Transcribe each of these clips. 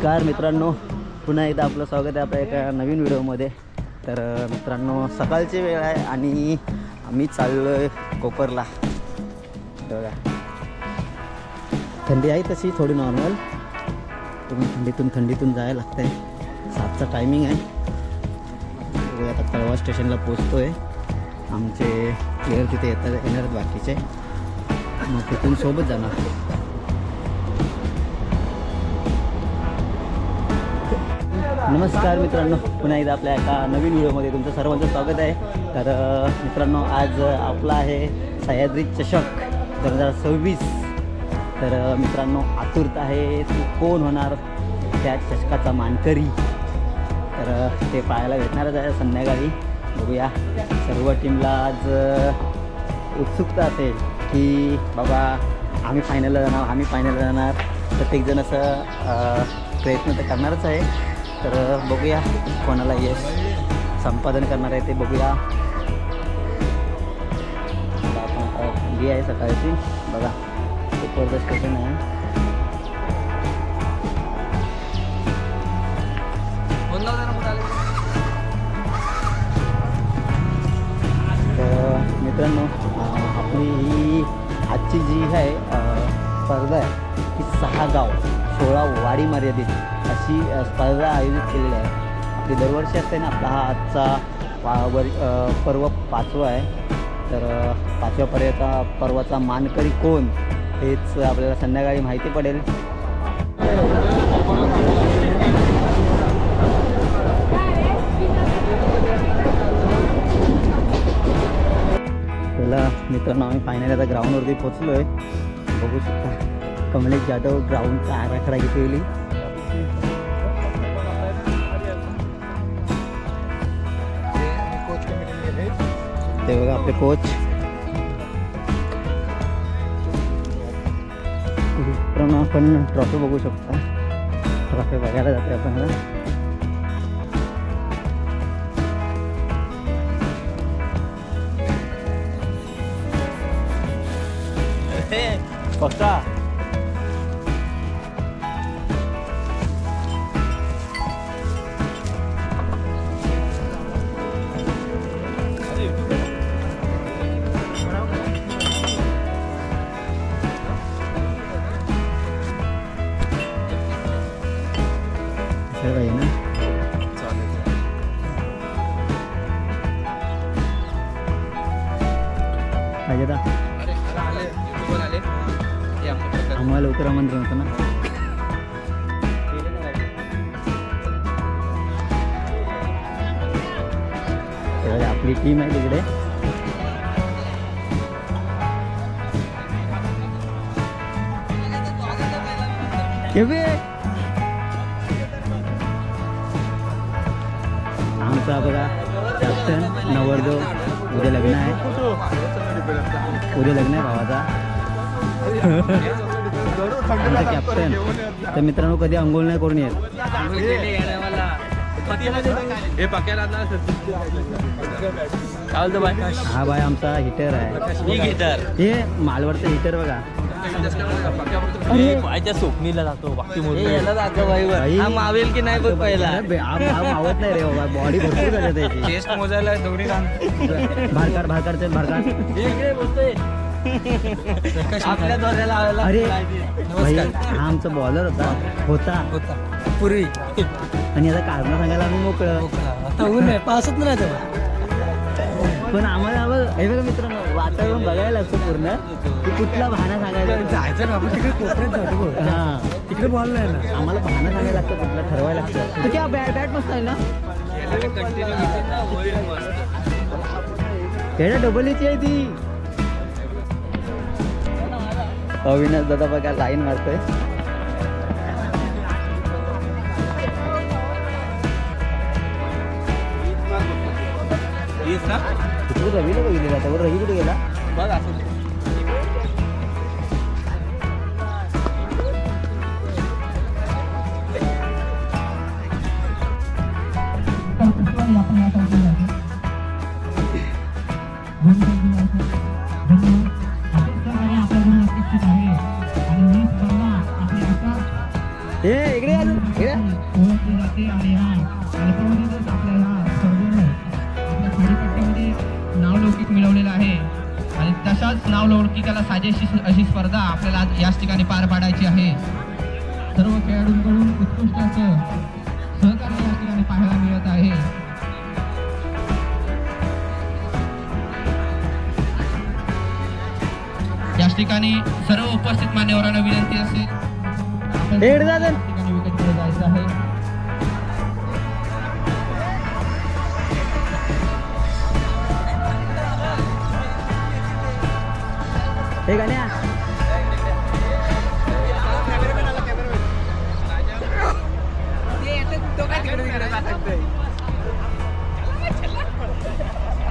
नमस्कार मित्रांनो पुन्हा एकदा आपलं स्वागत आहे आपल्या एका नवीन व्हिडिओमध्ये. तर मित्रांनो सकाळची वेळ आहे आणि आम्ही चाललो आहे कोपरला बघा. थंडी आहे तशी थोडी नॉर्मल तुम्ही थंडीतून थंडीतून जायला लागतं आहे सातचा टायमिंग आहे. आता कळवा स्टेशनला पोचतो आहे आमचे प्लेअर तिथे येतात येणार आहेत बाकीचे. मग तिथून सोबत जाणार. नमस्कार मित्रांनो पुन्हा एकदा आपल्या एका नवीन व्हिडिओमध्ये तुमचं सर्वांचं स्वागत आहे. तर मित्रांनो आज आपला आहे सह्याद्री चषक दोन हजार सव्वीस. तर मित्रांनो आतुरता आहे ती कोण होणार त्या चषकाचा मानकरी? तर ते पाहायला भेटणारच आहे संध्याकाळी. बघूया सर्व टीमला आज उत्सुकता असेल की बाबा आम्ही फायनलला जाणार आम्ही फायनलला जाणार. प्रत्येकजण असं प्रयत्न तर करणारच आहे. तर बघूया कोणाला यश संपादन करणार आहे ते बघूया. आता आहे सकाळची. बघा उपरचं स्टेशन आहे. तर मित्रांनो आपली ही आजची जी आहे स्पर्धा आहे की सहा गाव. सोळा वाडी मर्यादित अशी स्पर्धा आयोजित केलेली आहे. आपली दरवर्षी असते ना आपला हा आजचा पा वर पर्व पाचवा आहे. तर पाचव्या पर्याचा पर्वाचा मानकरी कोण हेच आपल्याला संध्याकाळी माहिती पडेल. त्याला मित्रांनो आम्ही फायनल आता ग्राउंडवरती पोचलो आहे बघू शकता. कमलेश जाधव ग्राउंडचा आराखडा घेतलेली ते बघा आपले कोच पण आपण ट्रॉफी बघू शकता. ट्रॉफी बघायला जाते आपण पक्का पाहिजे का आम्हाला लवकर आमंत्रण होतं ना। आपली टीम आहे तिकडे आमचा बघा कॅप्टन नवरदेव उद्या लग्न आहे उद्या लग्न आहे भावाचा. आमचा कॅप्टन तर मित्रांनो कधी अंघोळ नाही करून येत. हे बाय हा बाय आमचा हिटर आहे. हे मालवरचं हिटर बघा. स्वप्नीला जातो बाकी याला दाखव बाईवर बाई. हा मावेल की नाही बघ पहिला? मावत नाही रे बाबा बॉडी भरपूर झाली त्याची टेस्ट मोजायला दोन्ही भारकार भारकार चल भारकार आपल्या दोऱ्याला लावायला अरे. भाई, हा आमचा बॉलर होता. होता. होता. पूर्वी. आणि आता कारण सांगायला आम्ही मोकळं. आता ऊन आहे. पावसात नाही जातो पण आम्हाला हे बघा मित्रांनो वातावरण बघायला लागतं पूर्ण. की कुठला बहाणा सांगायला जायचं ना आपण तिकडे कोपऱ्यात जातो हा. तिकडे बॉल नाही ना. आम्हाला बहाणा सांगायला लागतं कुठला ठरवायला लागतं. तर क्या बॅट बॅट मस्त आहे ना? त्याच्या डबल याची आहे ती. अविनाश दादा बघा लाईन मारतोय. कुठे रवीला बघितलेला त्यावर रवी कुठे गेला? बघ असं याच ठिकाणी पार पाडायची आहे. सर्व खेळाडूंकडून उत्कृष्ट असं सहकार्य या ठिकाणी पाहायला मिळत आहे. याच ठिकाणी सर्व उपस्थित मान्यवरांना विनंती असेल.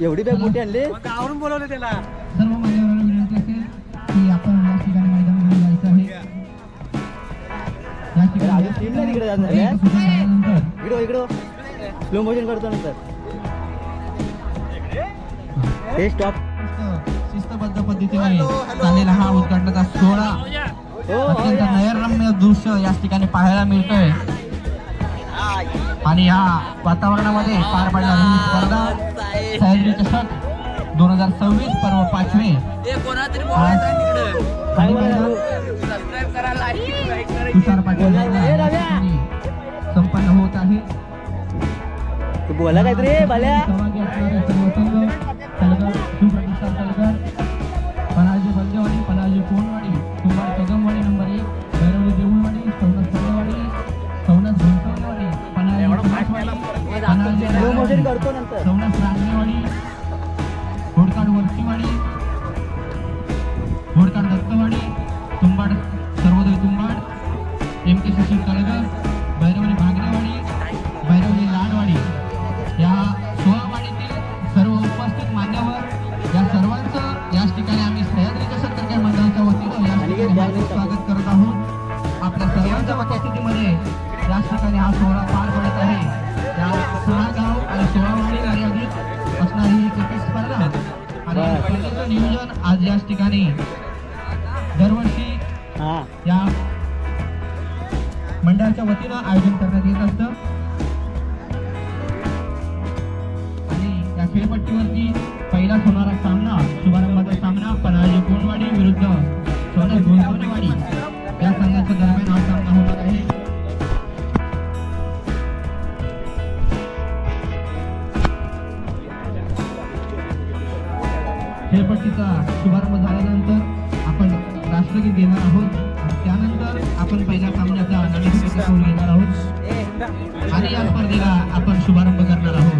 एवढी बॅग मोठी आणली? आवरून बोलवलं त्याला. सर्व मान्यवरांना विनंती असेल की आपण या ठिकाणी मैदानामध्ये जायचं आहे. या अरे ठिकाणी अजून team नाही तिकडे जाणार आहे. एक सुद्धा झाल्यानंतर इकडं इकडं स्लो मोशन करतो नंतर. हे स्टॉप शिस्त- शिस्तबद्ध पद्धतीने हा उद्घाटनाचा सोहळा. हो अत्यंत नयनरम्य दृश्य या ठिकाणी पाहायला मिळतोय. आणि या वातावरणामध्ये पार पडणारी ही स्पर्धा. सह्याद्री चषक दोन हजार सव्वीस पर्व पाचवे. तुषार पाटील संपन्न होत आहे. बोला काय रे भाल्या. सहभागी असणारे सर्व संघ तलगर. शिवप्रतिष्ठान स्लो खेळपट्टीचा शुभारंभ झाल्यानंतर आपण राष्ट्रगीत घेणार आहोत. त्यानंतर आपण पहिल्या सामन्याचा नाणेफेकीचा घेणार आहोत. आणि या स्पर्धेला आपण शुभारंभ करणार आहोत.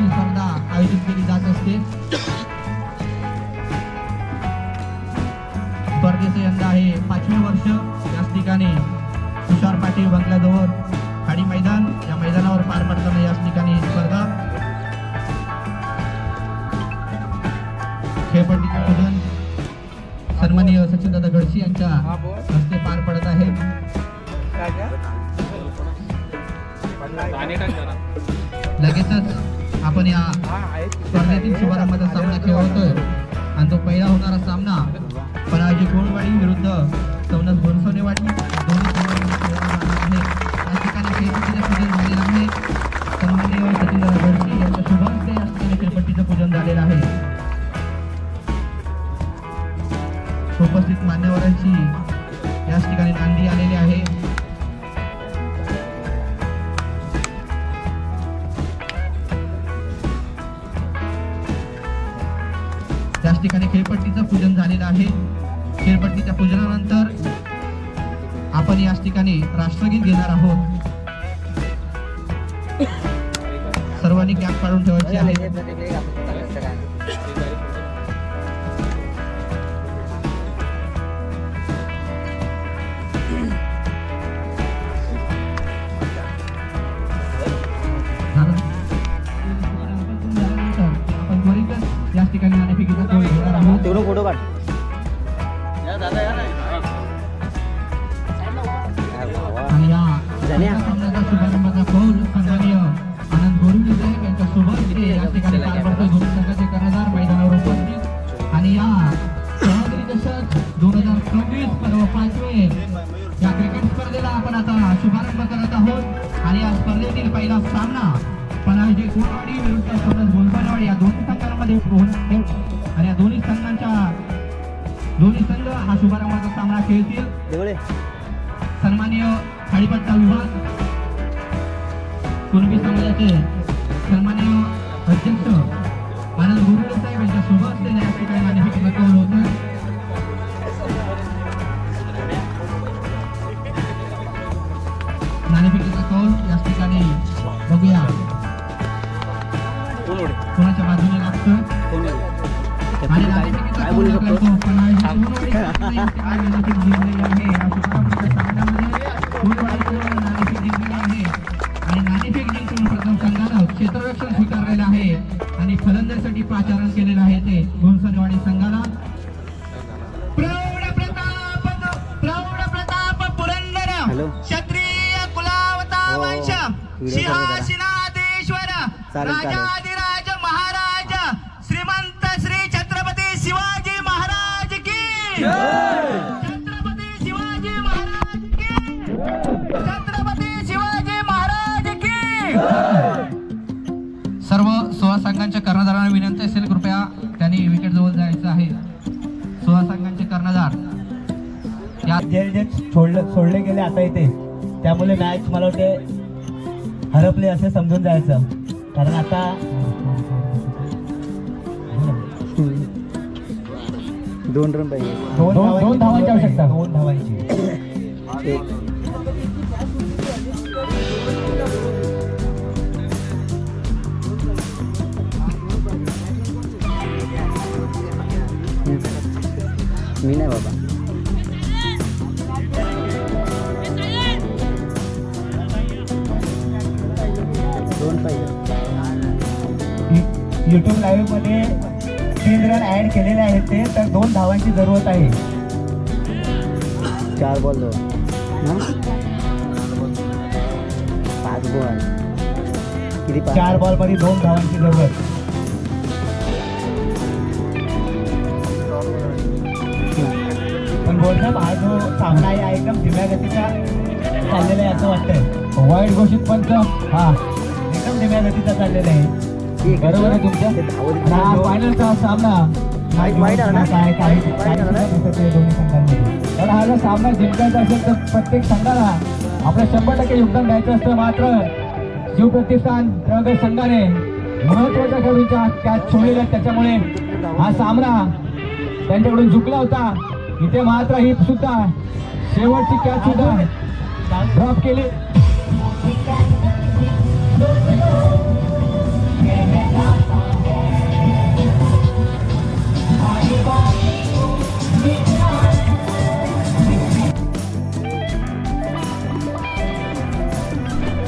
ही स्पर्धा आयोजित केली जात असते. स्पर्धेचं यंदा आहे पाचवे वर्ष. याच ठिकाणी तुषार पाटील बंगल्याजवळ खाडी मैदान. या मैदानावर पार पडताना याच ठिकाणी ही स्पर्धा. खेळपट्टीचे पूजन सन्माननीय सचिनदादा गडशी यांच्या हस्ते पार पडत आहे. लगेचच आपण या स्पर्धेतील शुभारंभाचा सामना खेळवतोय. आणि तो पहिला होणारा सामना पराजी कोणवाडी विरुद्ध सवनस बनसोनेवाडी दोन्ही झालेलं आहे. पूजन झालेलं आहे. उपस्थित मान्यवरांची सर्वांनी कॅम्प काढून ठेवायचे आहे आपण त्वरितच याच ठिकाणी पनाजी कोटवाडी विरुद्ध सोनस गोलबनवाडी या दोन्ही संघांमध्ये आणि या दोन्ही संघांच्या दोन्ही संघ हा शुभारंभाचा सामना खेळतील. देवळे. सन्माननीय थाळीपट्टा विभाग कुणबी समाजाचे सन्माननीय अध्यक्ष आनंद गुरुडे साहेब यांच्या शुभ हस्ते या ठिकाणी नाणेफेकीचं कौल होतं नाणेफेकीचा कौल याच ठिकाणी बघूया. कोण ओढे कोणाच्या बाजूने लागतं? काय बोलू शकतो? आणि नाणेफेक जिंकून प्रथम संघानं क्षेत्ररक्षण स्वीकारलेलं आहे. आणि फलंदाजीसाठी पाचारण केलेलं आहे ते घोणसनवाडी संघाला. प्रौढ प्रताप प्रौढ प्रताप पुरंदर. हॅलो. क्षत्रिय कुलावता हो, वंश व्हिडिओ चालू छत्रपती शिवाजी महाराज की छत्रपती शिवाजी महाराज की सर्व सोळा संघांच्या कर्णधारांना विनंती असेल कृपया त्यांनी विकेट जवळ जायचं आहे. सोळा संघांचे कर्णधार. या जे जे सोडलं सोडले गेले आता इथे. त्यामुळे मॅच मला वाटते हरपले असे समजून जायचं. कारण आता दोन रन पाहिजे. दोन दोन धावांची आवश्यकता. दोन धावांची एक. मी नाही बाबा. दोन पाहिजे. युट्यूब लाईव्हमध्ये तीन रन ऍड केलेले आहेत ते तर दोन धावांची जरूरत आहे. चार बॉल पाच बॉल किती चार बॉलमध्ये दोन धावांची जरूरत. पण बोलतो हा जो सामना आहे एकदम धीम्या गतीचा चाललेला आहे असं वाटतंय. वाईट घोषित पंच. हा एकदम धीम्या गतीचा चाललेला आहे. बरोबर आहे तुमचं? ते धावत आणि नाही. फायनलचा सामना? काय काय हा जर सामना जिंकायचा असेल तर प्रत्येक संघाला आपलं शंभर टक्के योगदान द्यायचं असतं. मात्र शिवप्रतिष्ठान प्रगत संघाने महत्त्वाच्या खेळूच्या कॅच सोडलेल्या आहेत. त्याच्यामुळे हा सामना त्यांच्याकडून झुकला होता. इथे मात्र ही सुद्धा शेवटची कॅच सुद्धा ड्रॉप केली.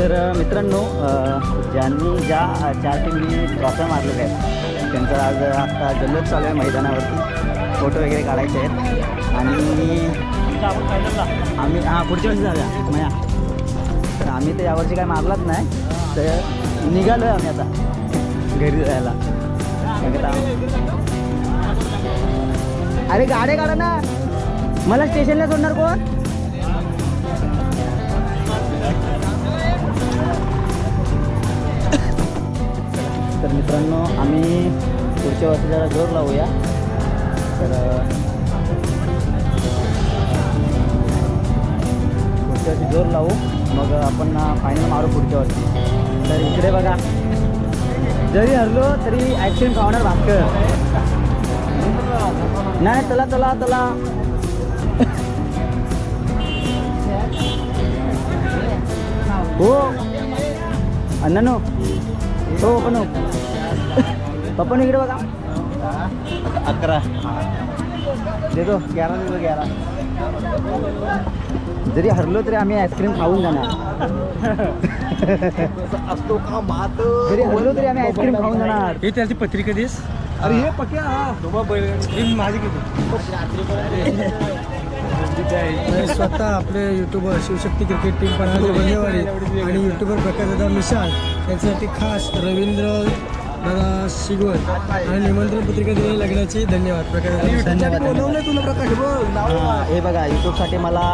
तर मित्रांनो ज्यांनी ज्या चार टीमनी ट्रॉफ्या मारलेल्या आहेत त्यांचं आज आता जल्लोष चालू आहे मैदानावरती. फोटो वगैरे काढायचे आहेत. आणि आम्ही हां पुढच्या वर्षी झाल्या मया. तर आम्ही तर यावर्षी काय मारलाच नाही. तर निघालो आहे आम्ही आता घरी जायला. अरे गाड्या काढा ना. मला स्टेशनला सोडणार कोण? तर मित्रांनो आम्ही पुढच्या वर्षी जरा जोर लावूया. तर पुढच्या वर्षी जोर लावू. मग आपण फायनल मारू पुढच्या वर्षी. तर इकडे बघा. जरी हरलो तरी आईस्क्रीम खावणार भाकर नाही चला चला चला. हो. अण्णानो हो, हो पण पप्पा इकडे बघा. अकरा. देतो ग्यारा देतो ग्यारा. जरी हरलो तरी आम्ही आईस्क्रीम खाऊन जाणार. असतो का मात? जरी हरलो तरी आम्ही आईस्क्रीम खाऊन जाणार. हे त्याची पत्रिका दिस. अरे हे पक्या. बैल. हे माझी स्वतः आपले युट्यूबर शिवशक्ती क्रिकेट टीम पणाचे बंदेवाडी आणि युट्यूबर प्रकाश दादा मिशाल यांच्यासाठी खास रवींद्र दादा शिगवण आणि निमंत्रण पत्रिका दिली लग्नाची धन्यवाद. प्रकाश धन्यवाद, बोलवलंय तुला प्रकाश बघ हा, हे बघा युट्यूबसाठी मला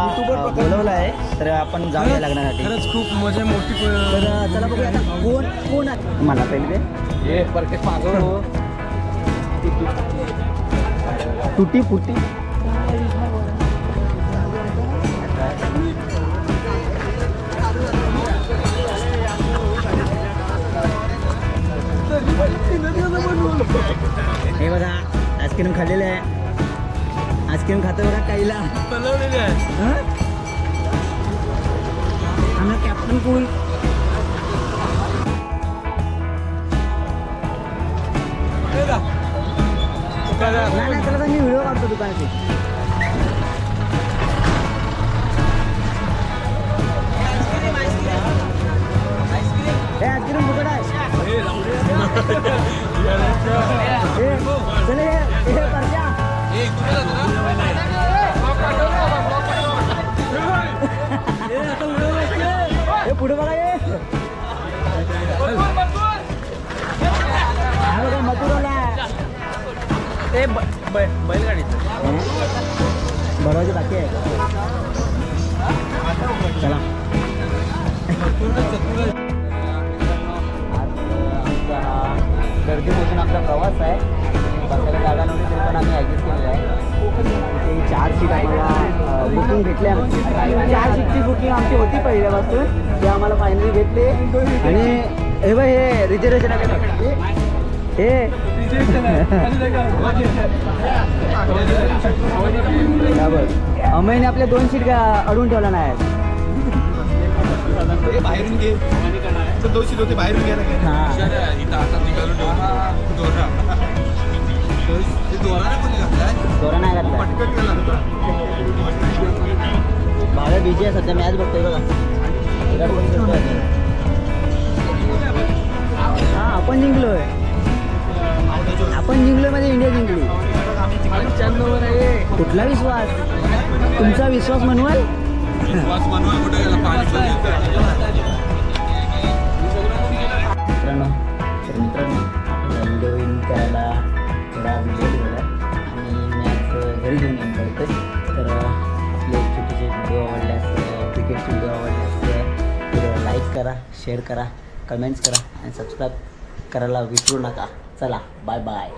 बोलवलं आहे तर आपण जाऊया लग्नासाठी. खरंच खूप मजा मोठी तर अ, चला बघूया आता कोण कोण आहे? मला पहिले. हे मागव तुटी फुटी आईस्क्रीम खाल्लेलं आहे. आईस्क्रीम खातो बघा काहीला. हं? आम्ही कॅप्टन कूल नाही नाही तर मी व्हिडिओ काढतो दुकानाची आईस्क्रीम फुकट आहे. ते बैलगाडीचं. भरवायचे बाकी आहे. चला. आज आमचा हा गर्दीमधून आमचा प्रवास आहे. बसायला जागा नव्हती तरी पण आम्ही ॲडजस्ट केलेला आहे. इथे चार सीट आम्हाला बुकिंग भेटली आमची चार सीटची बुकिंग आमची होती पहिल्यापासून. ते आम्हाला फायनली भेटली. आणि हे बघ हे रिझर्वेशन आहे हे अमयने आपल्या दोन सीट अडवून ठेवला नाही. बाहेरून घे होते बाहेरून घ्या दोरा नाही घातला. बिझी आहे सध्या मॅच बघतोय बघा. हा आपण जिंकलोय. आपण जिंकलो म्हणजे इंडिया जिंकली. कुठला विश्वास? तुमचा विश्वास म्हणवाल मित्रांनो तर मित्रांनो व्हिडिओ इन करायला थोडा व्हिडिओ आणि मॅच घरी घेऊन तर आपले छोटेसे व्हिडिओ आवडल्यास क्रिकेटचे व्हिडिओ व्हिडिओ लाईक करा शेअर करा कमेंट्स करा आणि सबस्क्राईब करायला विसरू नका. चला बाय बाय